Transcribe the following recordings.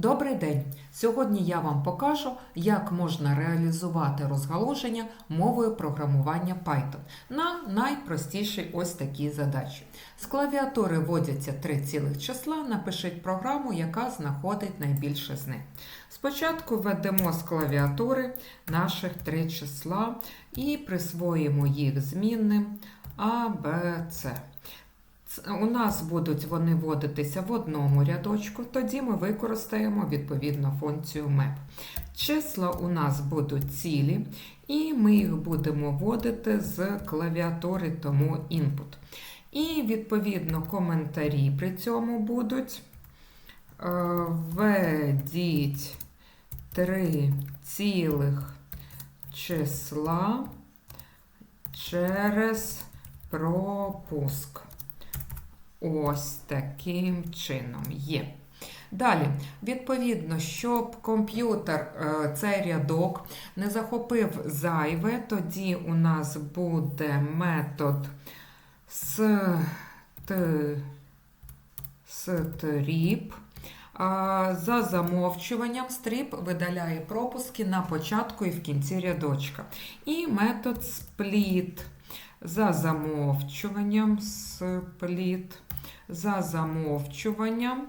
Добрий день! Сьогодні я вам покажу, як можна реалізувати розгалуження мовою програмування Python на найпростішій ось такій задачі. З клавіатури вводяться три цілих числа. Напишіть програму, яка знаходить найбільше з них. Спочатку введемо з клавіатури наших три числа і присвоїмо їх змінним А, Б, С. У нас будуть вони вводитися в одному рядочку, тоді ми використаємо відповідно функцію map. Числа у нас будуть цілі, і ми їх будемо вводити з клавіатури, тому input. І відповідно коментарі при цьому будуть. Е, Введіть три цілих числа через пропуск. Ось таким чином є. Далі, відповідно, щоб комп'ютер е, цей рядок не захопив зайве, тоді у нас буде метод strip. За замовчуванням strip видаляє пропуски на початку і в кінці рядочка. І метод split. За замовчуванням split. За замовчуванням.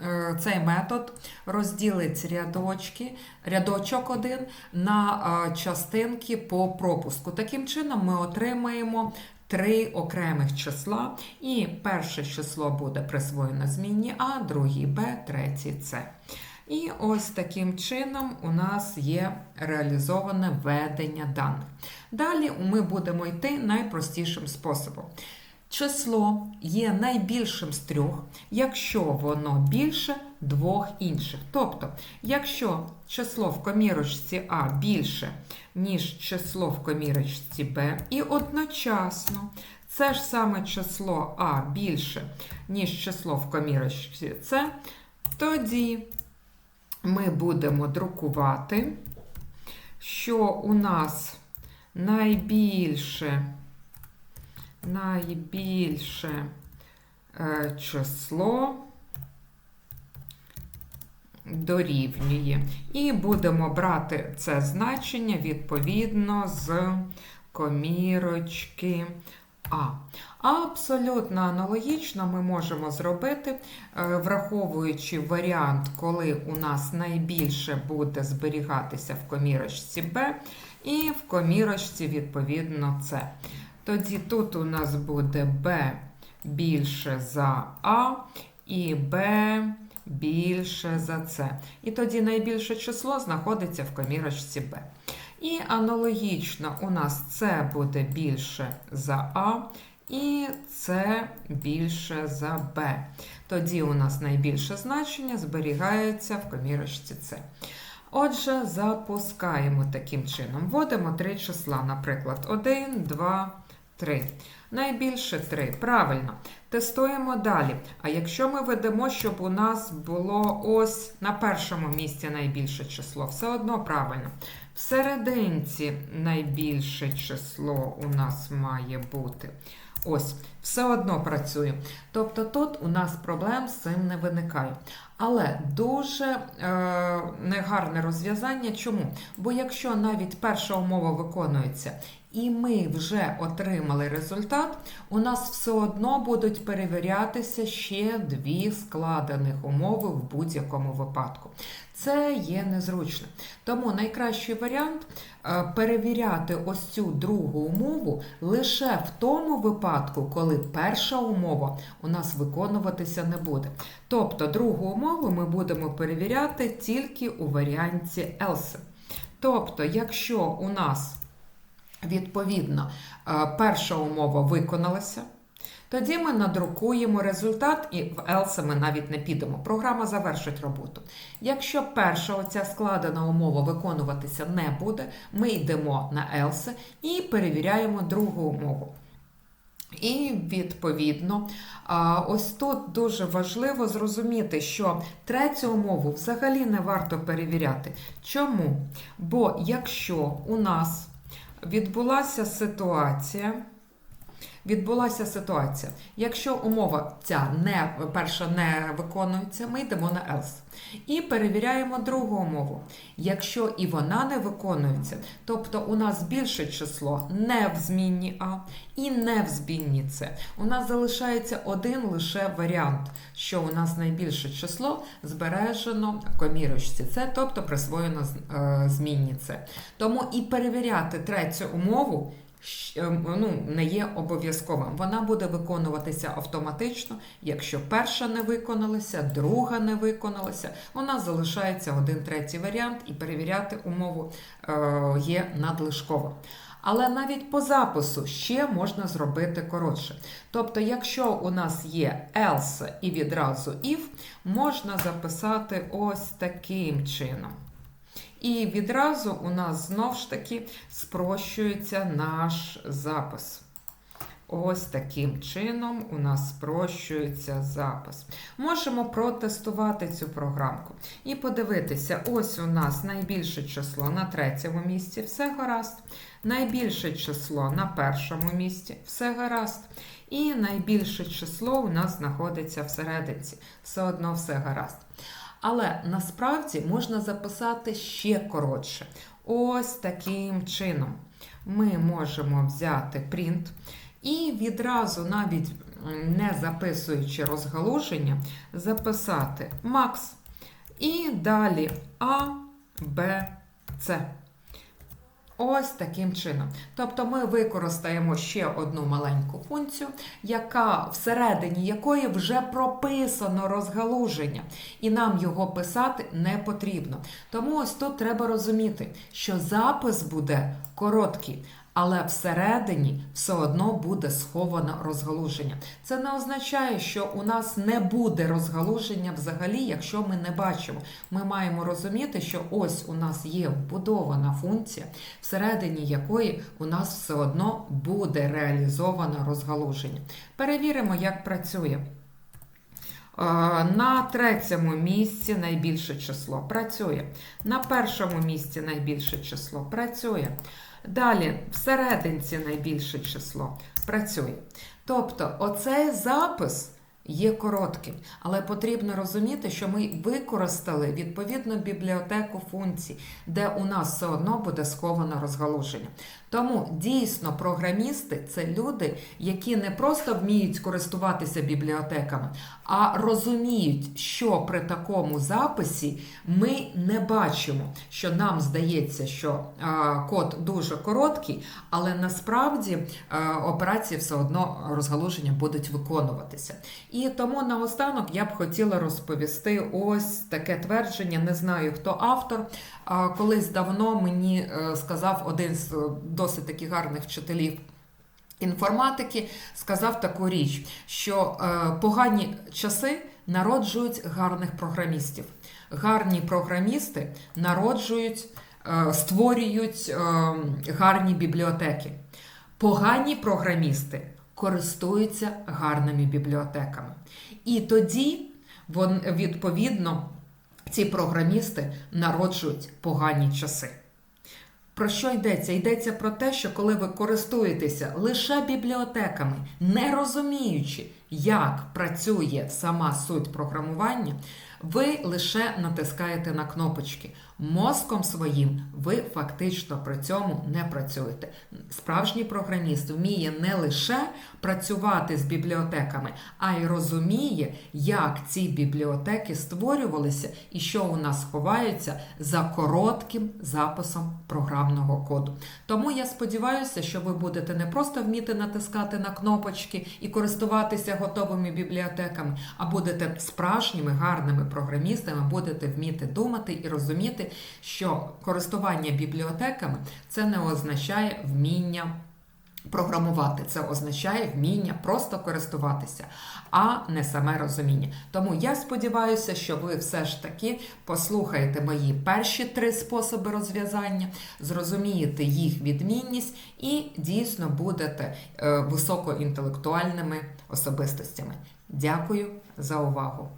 Е, Цей метод розділить рядочки, рядочок один на частинки по пропуску. Таким чином ми отримаємо три окремих числа, і перше число буде присвоєно змінні А, другий Б, третій С. І ось таким чином у нас є реалізоване введення даних. Далі ми будемо йти найпростішим способом. Число є найбільшим з трьох, якщо воно більше двох інших. Тобто, якщо число в комірочці А більше, ніж число в комірочці Б, і одночасно це ж саме число А більше, ніж число в комірочці С, тоді ми будемо друкувати, що у нас найбільше найбільше е, число дорівнює. І будемо брати це значення відповідно з комірочки А. Абсолютно аналогічно ми можемо зробити, е, враховуючи варіант, коли у нас найбільше буде зберігатися в комірочці Б, і в комірочці, відповідно, С. Тоді тут у нас буде b більше за А і b більше за С. І тоді найбільше число знаходиться в комірочці b. І аналогічно у нас С буде більше за А і С більше за Б. Тоді у нас найбільше значення зберігається в комірочці С. Отже, запускаємо таким чином. Вводимо три числа, наприклад, 1, 2, 3. Найбільше 3. Правильно. Тестуємо далі. А якщо ми ведемо, щоб у нас було ось на першому місці найбільше число, все одно правильно. В серединці найбільше число у нас має бути. Ось, все одно працює. Тобто тут у нас проблем з цим не виникає. Але дуже е, негарне розв'язання. Чому? Бо якщо навіть перша умова виконується, і ми вже отримали результат, у нас все одно будуть перевірятися ще дві складених умови в будь-якому випадку. Це є незручно. Тому найкращий варіант е, перевіряти ось цю другу умову лише в тому випадку, коли перша умова у нас виконуватися не буде. Тобто другу умову ми будемо перевіряти тільки у варіанті else. Тобто, якщо у нас відповідно е, перша умова виконалася, тоді ми надрукуємо результат, і в else ми навіть не підемо. Програма завершить роботу. Якщо перша оця складена умова виконуватися не буде, ми йдемо на else і перевіряємо другу умову. І відповідно, ось тут дуже важливо зрозуміти, що третю умову взагалі не варто перевіряти. Чому? Бо якщо у нас відбулася ситуація, відбулася ситуація. Якщо умова ця не перша не виконується, ми йдемо на else. І перевіряємо другу умову. Якщо і вона не виконується, тобто у нас більше число не в змінні А і не в змінні С, у нас залишається один лише варіант, що у нас найбільше число збережено комірочці С, тобто присвоєно е, змінні С. Тому і перевіряти третю умову ну, не є обов'язковим. Вона буде виконуватися автоматично. Якщо перша не виконалася, друга не виконалася, нас залишається один третій варіант, і перевіряти умову е, є надлишково. Але навіть по запису ще можна зробити коротше. Тобто, якщо у нас є else і відразу if, можна записати ось таким чином. І відразу у нас знов ж таки спрощується наш запис. Ось таким чином у нас спрощується запис. Можемо протестувати цю програмку і подивитися: ось у нас найбільше число на третьому місці, все гаразд. Найбільше число на першому місці, все гаразд. І найбільше число у нас знаходиться всерединці, все одно все гаразд. Але насправді можна записати ще коротше. Ось таким чином. Ми можемо взяти принт і відразу, навіть не записуючи розгалуження, записати Макс. І далі А, Б, С. Ось таким чином. Тобто ми використаємо ще одну маленьку функцію, яка всередині якої вже прописано розгалуження, і нам його писати не потрібно. Тому ось тут треба розуміти, що запис буде короткий. Але всередині все одно буде сховано розгалуження. Це не означає, що у нас не буде розгалуження взагалі, якщо ми не бачимо. Ми маємо розуміти, що ось у нас є вбудована функція, всередині якої у нас все одно буде реалізовано розгалуження. Перевіримо, як працює. Е, На третьому місці найбільше число працює. На першому місці найбільше число працює. Далі, всерединці найбільше число працює. Тобто, оцей запис є коротким, але потрібно розуміти, що ми використали відповідну бібліотеку функцій, де у нас все одно буде сховано розгалуження. Тому дійсно програмісти це люди, які не просто вміють користуватися бібліотеками, а розуміють, що при такому записі ми не бачимо, що нам здається, що код дуже короткий, але насправді операції все одно розгалуження будуть виконуватися. І тому наостанок я б хотіла розповісти ось таке твердження. Не знаю, хто автор. Колись давно мені е, сказав один з е, досить таких гарних вчителів. Інформатики сказав таку річ, що е, погані часи народжують гарних програмістів. Гарні програмісти народжують, е, створюють е, гарні бібліотеки. Погані програмісти користуються гарними бібліотеками. І тоді, відповідно, ці програмісти народжують погані часи. Про що йдеться? Йдеться про те, що коли ви користуєтеся лише бібліотеками, не розуміючи, як працює сама суть програмування, ви лише натискаєте на кнопочки. Мозком своїм ви фактично при цьому не працюєте. Справжній програміст вміє не лише працювати з бібліотеками, а й розуміє, як ці бібліотеки створювалися і що у нас ховається за коротким записом програмного коду. Тому я сподіваюся, що ви будете не просто вміти натискати на кнопочки і користуватися готовими бібліотеками, а будете справжніми гарними програмістами, будете вміти думати і розуміти, що користування бібліотеками це не означає вміння. Програмувати це означає вміння просто користуватися, а не саме розуміння. Тому я сподіваюся, що ви все ж таки послухаєте мої перші три способи розв'язання, зрозумієте їх відмінність і дійсно будете е, високоінтелектуальними особистостями. Дякую за увагу!